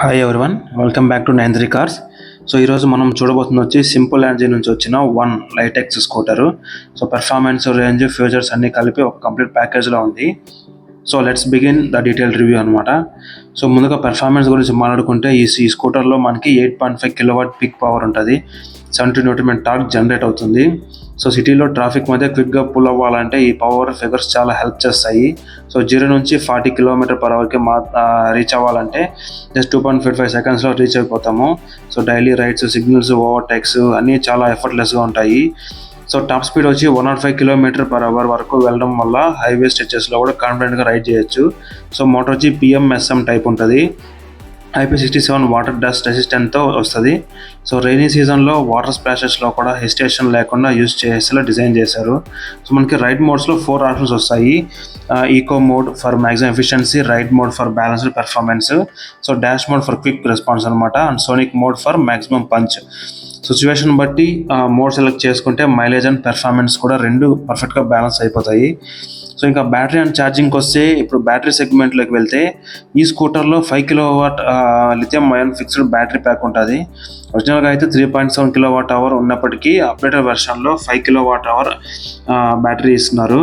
Hi everyone welcome back to nine three cars so ఈరోజు మనం చూడబోతుంది వచ్చి సింపుల్ ఎనర్జీ నుంచి వచ్చిన one లైటెక్స్ scooter so performance range features అన్ని కలిపి ఒక కంప్లీట్ ప్యాకేజ్లో ఉంది. So let's begin the detail review అనమాట సో ముందుగా పెర్ఫార్మెన్స్ గురించి మాట్లాడుకుంటే ఈ ఈ స్కూటర్లో మనకి eight point five kilowatt peak power ఉంటుంది. Seventy newton metre torque generate అవుతుంది. సో సిటీలో ట్రాఫిక్ మధ్య క్విక్గా పుల్ అవ్వాలంటే ఈ పవర్ ఫిగర్స్ చాలా హెల్ప్ చేస్తాయి. సో జీరో నుంచి ఫార్టీ కిలోమీటర్ పర్ అవర్కి మా రీచ్ అవ్వాలంటే just two point five five సెకండ్స్లో రీచ్ అయిపోతాము. So daily rides signals overtakes అన్నీ చాలా ఎఫర్ట్లెస్గా ఉంటాయి. సో టాప్ స్పీడ్ వచ్చి one nought five kilometre per hour వరకు వెళ్ళడం వల్ల హైవే స్ట్రెచెస్లో కూడా కాన్ఫిడెంట్గా రైడ్ చేయొచ్చు. సో మోటార్ వచ్చి పిఎంఎస్ఎం టైప్ ఉంటుంది. IP sixty seven water dust రెసిస్టెంట్తో వస్తుంది. సో రైనీ సీజన్లో వాటర్ స్ప్లాషెస్లో కూడా హెసిటేషన్ లేకుండా యూస్ చేసేలా డిజైన్ చేశారు. సో మనకి రైడ్ మోడ్స్లో ఫోర్ ఆప్షన్స్ వస్తాయి. Eco mode for maximum efficiency ride mode for balanced performance so dash mode for quick response అనమాట and sonic mode for maximum punch. Situation బట్టి మోడ్ సెలెక్ట్ చేసుకుంటే mileage and performance కూడా రెండు పర్ఫెక్ట్గా balance అయిపోతాయి. So ఇంకా battery and ఛార్జింగ్కి వస్తే ఇప్పుడు బ్యాటరీ సెగ్మెంట్లోకి వెళ్తే ఈ స్కూటర్లో five kilowatt lithium ion fixed battery pack ఉంటుంది. ఒరిజినల్గా అయితే three point seven kilowatt hour ఉన్నప్పటికీ అప్డేటెడ్ వెర్షన్లో five kilowatt hour battery ఇస్తున్నారు.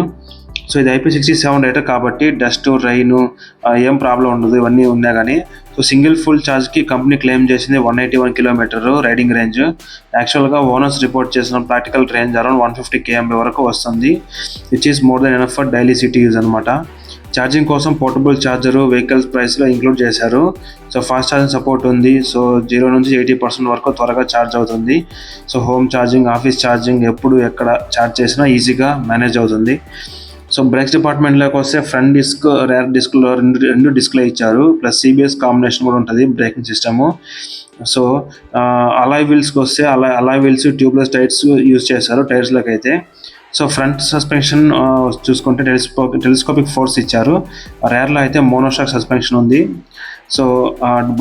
సో ఇది ఐపీ సిక్స్టీ సెవెన్ డేటా కాబట్టి డస్ట్ రైన్ ఏం ప్రాబ్లం ఉండదు ఇవన్నీ ఉన్నాయి కానీ సో సింగిల్ ఫుల్ ఛార్జ్కి కంపెనీ క్లెయిమ్ చేసింది one eighty one kilometre riding range. యాక్చువల్గా ఓనర్స్ రిపోర్ట్ చేసిన practical range around one fifty KMB వరకు వస్తుంది. Which is more than enough for daily city use అనమాట ఛార్జింగ్ కోసం పోర్టబుల్ ఛార్జర్ వెహికల్స్ ప్రైస్లో include చేశారు. సో ఫాస్ట్ ఛార్జింగ్ సపోర్ట్ ఉంది. So zero నుంచి ఎయిటీ పర్సెంట్ వరకు త్వరగా ఛార్జ్ అవుతుంది. So home charging office charging ఎప్పుడు ఎక్కడ ఛార్జ్ చేసినా ఈజీగా మేనేజ్ అవుతుంది. సో బ్రేక్స్ డిపార్ట్మెంట్లోకి వస్తే ఫ్రంట్ డిస్క్ రేర్ డిస్క్లో రెండు రెండు డిస్క్లే ఇచ్చారు. ప్లస్ సిబిఎస్ కాంబినేషన్ కూడా ఉంటుంది బ్రేకింగ్ సిస్టము. సో అలాయ్ వీల్స్కి వస్తే అలా alloy wheels tubeless tyres use చేశారు టైర్స్లోకి అయితే. సో ఫ్రంట్ సస్పెన్షన్ చూసుకుంటే టెలిస్కో టెలిస్కోపిక్ ఫోర్స్ ఇచ్చారు. రేర్లో అయితే మోనోషాక్ సస్పెన్షన్ ఉంది. So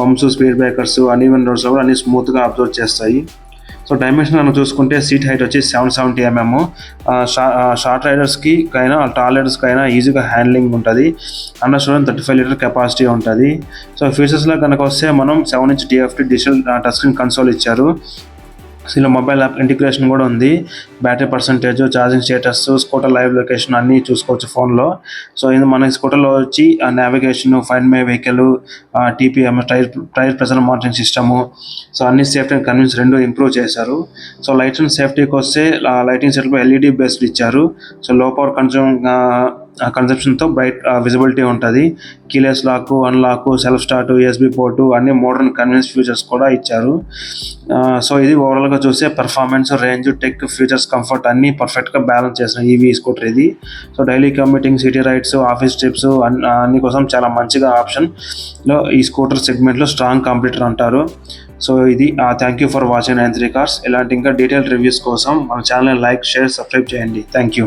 bumps speed breakers uneven రోడ్స్లో కూడా అన్ని స్మూత్గా అబ్జర్వ్ చేస్తాయి. సో డైమెన్షన్ మనం చూసుకుంటే సీట్ హైట్ వచ్చి సెవెన్ సెవెంటీ ఎంఎం షార్ట్ రైడర్స్కి అయినా టాల్ రైడర్స్కి అయినా ఈజీగా హ్యాండ్లింగ్ ఉంటుంది. Under storage thirty five litre capacity ఉంటుంది సో ఫీచర్స్లో కనుక వస్తే మనం seven inch DFT digital touch screen console ఇచ్చారు. దీనిలో మొబైల్ యాప్ ఇంటిగ్రేషన్ కూడా ఉంది. Battery percentage charging status scooter live location అన్నీ చూసుకోవచ్చు ఫోన్లో. సో ఇది మన స్కూటర్లో వచ్చి navigation find my vehicle TPM tyre tyre pressure monitoring system. So అన్ని సేఫ్టీ అండ్ కన్వీన్స్ రెండు ఇంప్రూవ్ చేశారు. సో లైట్ అండ్ సేఫ్టీకి వస్తే లైటింగ్ సెట్లపై ఎల్ఈడి బేస్డ్ ఇచ్చారు. సో లో పవర్ కన్జ్యూమ్ కన్సెప్షన్తో బ్రైట్ విజిబిలిటీ ఉంటుంది. Keyless lock unlock self start USB port అన్ని మోడర్న్ కన్వీన్స్ ఫీచర్స్ కూడా ఇచ్చారు. సో ఇది ఓవరాల్గా చూస్తే performance range tech features comfort అన్ని పర్ఫెక్ట్గా బ్యాలెన్స్ చేసిన ఈవీ స్కూటర్ ఇది. So daily commuting city rides office trips అన్ని కోసం చాలా మంచిగా ఆప్షన్లో ఈ స్కూటర్ సెగ్మెంట్లో స్ట్రాంగ్ కంప్యూటర్ అంటారు. సో ఇది thank you for watching nine three cars ఇలాంటి ఇంకా డీటెయిల్ రివ్యూస్ కోసం మన ఛానల్ లైక్ షేర్ సబ్స్క్రైబ్ చేయండి. Thank you